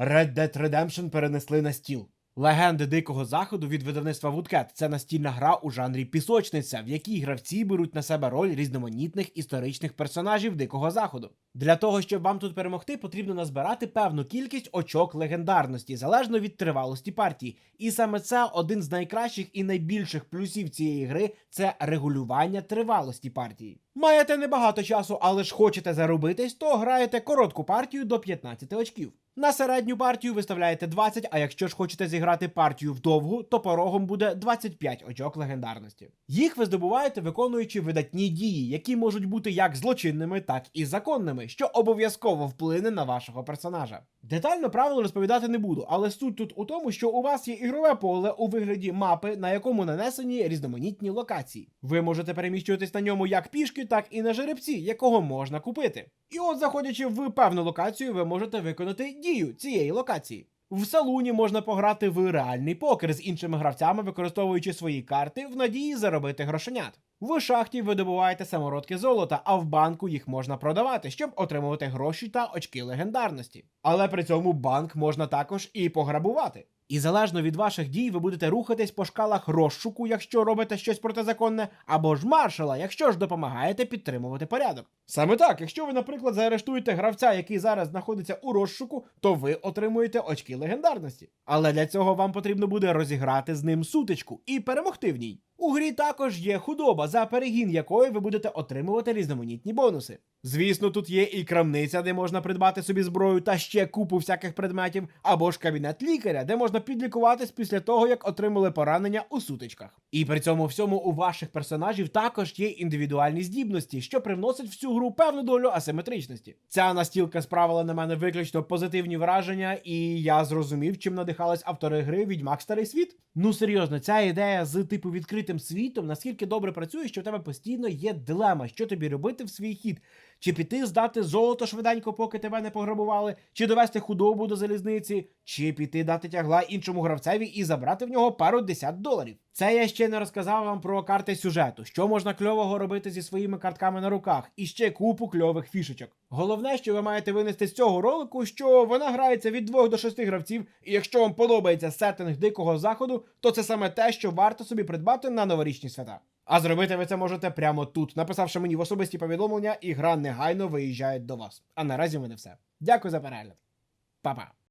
Red Dead Redemption перенесли на стіл. Легенди Дикого Заходу від видавництва Woodcat – це настільна гра у жанрі пісочниця, в якій гравці беруть на себе роль різноманітних історичних персонажів Дикого Заходу. Для того, щоб вам тут перемогти, потрібно назбирати певну кількість очок легендарності, залежно від тривалості партії. І саме це один з найкращих і найбільших плюсів цієї гри це регулювання тривалості партії. Маєте небагато часу, але ж хочете заробитись, то граєте коротку партію до 15 очків. На середню партію виставляєте 20, а якщо ж хочете зіграти партію вдовгу, то порогом буде 25 очок легендарності. Їх ви здобуваєте, виконуючи видатні дії, які можуть бути як злочинними, так і законними, що обов'язково вплине на вашого персонажа. Детально правил розповідати не буду, але суть тут у тому, що у вас є ігрове поле у вигляді мапи, на якому нанесені різноманітні локації. Ви можете переміщуватись на ньому як пішки, так і на жеребці, якого можна купити. І от, заходячи в певну локацію, ви можете виконати дію цієї локації. В салуні можна пограти в реальний покер з іншими гравцями, використовуючи свої карти в надії заробити грошенят. В шахті ви добуваєте самородки золота, а в банку їх можна продавати, щоб отримувати гроші та очки легендарності. Але при цьому банк можна також і пограбувати. І залежно від ваших дій, ви будете рухатись по шкалах розшуку, якщо робите щось протизаконне, або ж маршала, якщо ж допомагаєте підтримувати порядок. Саме так, якщо ви, наприклад, заарештуєте гравця, який зараз знаходиться у розшуку, то ви отримуєте очки легендарності. Але для цього вам потрібно буде розіграти з ним сутичку і перемогти в ній. У грі також є худоба, за перегін якої ви будете отримувати різноманітні бонуси. Звісно, тут є і крамниця, де можна придбати собі зброю та ще купу всяких предметів, або ж кабінет лікаря, де можна підлікуватись після того, як отримали поранення у сутичках. І при цьому всьому у ваших персонажів також є індивідуальні здібності, що привносять в цю гру певну долю асиметричності. Ця настілка справила на мене виключно позитивні враження, і я зрозумів, чим надихались автори гри Відьмак Старий Світ. Ну серйозно, ця ідея з типу відкритим світом наскільки добре працює, що в тебе постійно є дилема, що тобі робити в свій хід. Чи піти здати золото швиденько, поки тебе не пограбували, чи довести худобу до залізниці, чи піти дати тягла іншому гравцеві і забрати в нього пару десят доларів. Це я ще не розказав вам про карти сюжету, що можна кльового робити зі своїми картками на руках, і ще купу кльових фішечок. Головне, що ви маєте винести з цього ролику, що вона грається від 2 до 6 гравців, і якщо вам подобається сеттинг дикого заходу, то це саме те, що варто собі придбати на новорічні свята. А зробити ви це можете прямо тут, написавши мені в особисті повідомлення, і гра негайно виїжджає до вас. А наразі мене все. Дякую за перегляд. Па-па.